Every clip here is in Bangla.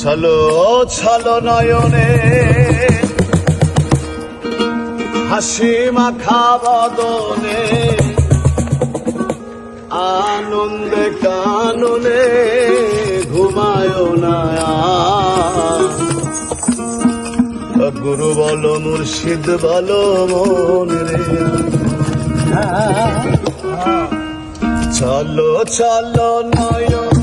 ছলো ছলো নয়নে হাসি মাখা বদনে, আনন্দে কাননে ঘুমায় না। গুরু বলো, মুর্শিদ বলো, মন রে চলো চলো নয়ন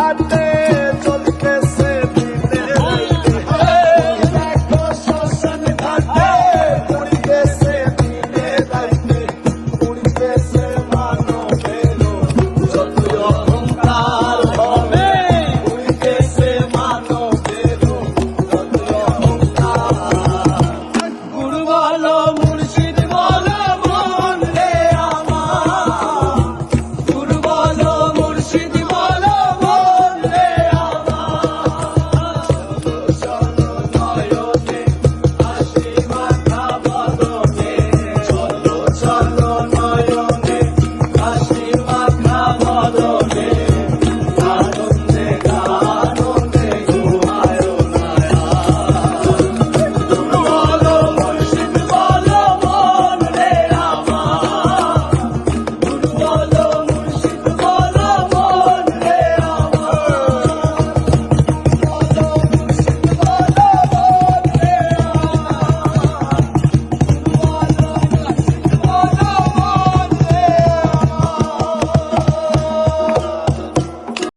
i Adelante.